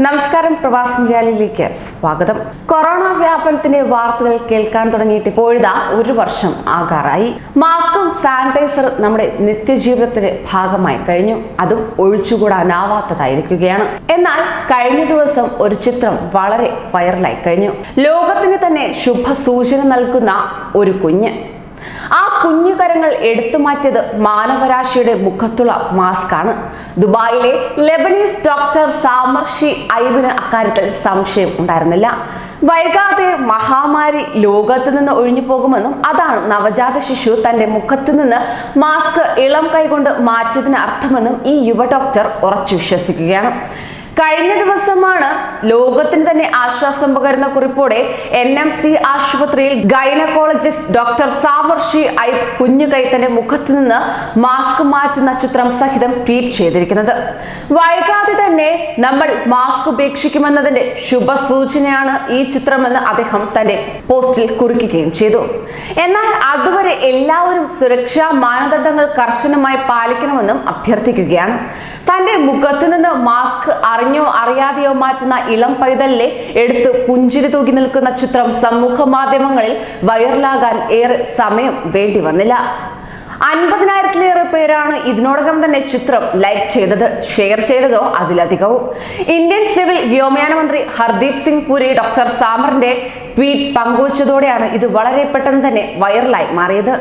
നമസ്കാരം പ്രവാസ് മലയാളിയിലേക്ക് സ്വാഗതം. കൊറോണ വ്യാപനത്തിന്റെ വാർത്തകൾ കേൾക്കാൻ തുടങ്ങിയിട്ട് ഇപ്പോഴിതാ ഒരു വർഷം ആകാറായി. മാസ്കും സാനിറ്റൈസറും നമ്മുടെ നിത്യജീവിതത്തിന്റെ ഭാഗമായി കഴിഞ്ഞു. അതും ഒഴിച്ചുകൂടാനാവാത്തതായിരിക്കുകയാണ്. എന്നാൽ കഴിഞ്ഞ ദിവസം ഒരു ചിത്രം വളരെ വൈറലായി കഴിഞ്ഞു. ലോകത്തിന് തന്നെ ശുഭസൂചന നൽകുന്ന ഒരു കുഞ്ഞ്. ആ കുഞ്ഞു കരങ്ങൾ എടുത്തു മാറ്റിയത് മാനവരാശിയുടെ മുഖത്തുള്ള മാസ്ക് ആണ് ദുബായിലെ ലെബനീസ് ഡോക്ടർ സാമർഷി ഐബിന് അക്കാര്യത്തിൽ സംശയം ഉണ്ടായിരുന്നില്ല. വൈകാതെ മഹാമാരി ലോകത്ത് നിന്ന് ഒഴിഞ്ഞു പോകുമെന്നും അതാണ് നവജാത ശിശു തന്റെ മുഖത്ത് നിന്ന് മാസ്ക് ഇളം കൈകൊണ്ട് മാറ്റിയതിന് അർത്ഥമെന്നും ഈ യുവ ഡോക്ടർ ഉറച്ചു വിശ്വസിക്കുകയാണ്. കഴിഞ്ഞ ദിവസമാണ് ലോകത്തിന് തന്നെ ആശ്വാസം പകരുന്ന കുറിപ്പോടെ എൻ എം സി ആശുപത്രിയിൽ ഗൈനക്കോളജിസ്റ്റ് ഡോക്ടർ സാവർഷി ഐ കുഞ്ഞു കൈത്തന്റെ തന്റെ മുഖത്ത് നിന്ന് മാസ്ക് മാറ്റുന്ന ചിത്രം സഹിതം ട്വീറ്റ് ചെയ്തിരിക്കുന്നത്. വൈകാതെ തന്നെ നമ്മൾ മാസ്ക് ഉപേക്ഷിക്കുമെന്നതിന്റെ ശുഭസൂചനയാണ് ഈ ചിത്രമെന്ന് അദ്ദേഹം തന്റെ പോസ്റ്റിൽ കുറിക്കുകയും ചെയ്തു. എന്നാൽ അതുവരെ എല്ലാവരും സുരക്ഷാ മാനദണ്ഡങ്ങൾ കർശനമായി പാലിക്കണമെന്നും അഭ്യർത്ഥിക്കുകയാണ്. തന്റെ മുഖത്ത് നിന്ന് മാസ്ക് അറിഞ്ഞോ അറിയാതെയോ മാറ്റുന്ന ഇളം പൈതലിനെ എടുത്ത് പുഞ്ചിരി തൂക്കി നിൽക്കുന്ന ചിത്രം സമൂഹ മാധ്യമങ്ങളിൽ വൈറലാകാൻ ഏറെ സമയം വേണ്ടി വന്നില്ല. അൻപതിനായിരത്തിലേറെ പേരാണ് ഇതിനോടകം തന്നെ ചിത്രം ലൈക്ക് ചെയ്തത് ഷെയർ ചെയ്തതോ അതിലധികവും. ഇന്ത്യൻ സിവിൽ വ്യോമയാന മന്ത്രി ഹർദീപ് സിംഗ് പുരി ഡോക്ടർ സാമറിന്റെ ട്വീറ്റ് പങ്കുവച്ചതോടെയാണ് ഇത് വളരെ പെട്ടെന്ന് തന്നെ വൈറലായി മാറിയത്.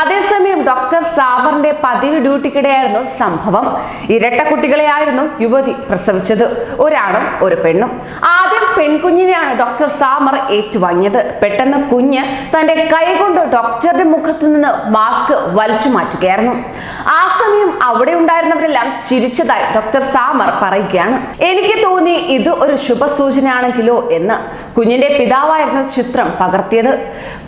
അതേസമയം ഡോക്ടർ സാബറിന്റെ പതിവ് ഡ്യൂട്ടിക്കിടെയായിരുന്നു സംഭവം. ഇരട്ട കുട്ടികളെയായിരുന്നു യുവതി പ്രസവിച്ചത്. ഒരാണും ഒരു പെണ്ണും. ആദ്യം പെൺകുഞ്ഞിനെയാണ് ഡോക്ടർ സാമർ ഏറ്റുവാങ്ങിയത്. പെട്ടെന്ന് കുഞ്ഞ് തന്റെ കൈകൊണ്ട് ഡോക്ടറുടെ മുഖത്ത് നിന്ന് മാസ്ക് വലിച്ചു മാറ്റുകയായിരുന്നു. ആ സമയം അവിടെ ഉണ്ടായിരുന്നവരെല്ലാം ചിരിച്ചതായി ഡോക്ടർ സാമർ പറയുകയാണ്. എനിക്ക് തോന്നി ഇത് ഒരു ശുഭസൂചനയാണെങ്കിലോ എന്ന് കുഞ്ഞിന്റെ പിതാവായിരുന്നു ചിത്രം പകർത്തിയത്.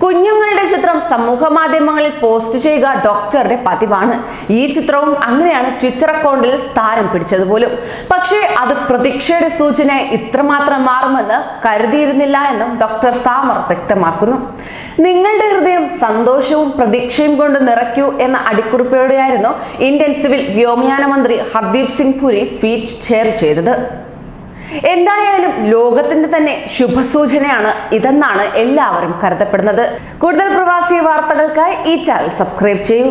കുഞ്ഞുങ്ങളുടെ ചിത്രം സമൂഹ മാധ്യമങ്ങളിൽ പോസ്റ്റ് ചെയ്യുക ഡോക്ടറുടെ പതിവാണ്. ഈ ചിത്രവും അങ്ങനെയാണ് ട്വിറ്റർ അക്കൗണ്ടിൽ സ്ഥാനം പിടിച്ചത് പോലും. പക്ഷേ അത് പ്രതീക്ഷയുടെ സൂചന ഇത്രമാത്രം മാറുമെന്ന് കരുതിയിരുന്നില്ല എന്നും ഡോക്ടർ സാമർ വ്യക്തമാക്കുന്നു. നിങ്ങളുടെ ഹൃദയം സന്തോഷവും പ്രതീക്ഷയും കൊണ്ട് നിറയ്ക്കൂ എന്ന അടിക്കുറിപ്പോടെയായിരുന്നു ഇന്ത്യൻ സിവിൽ വ്യോമയാന മന്ത്രി ഹർദീപ് സിംഗ് പുരി ട്വീറ്റ് ഷെയർ ചെയ്തത്. എന്തായാലും ലോകത്തിന്റെ തന്നെ ശുഭസൂചനയാണ് ഇതെന്നാണ് എല്ലാവരും കരുതപ്പെടുന്നത്. കൂടുതൽ പ്രവാസി വാർത്തകൾക്കായി ഈ ചാനൽ സബ്സ്ക്രൈബ് ചെയ്യൂ.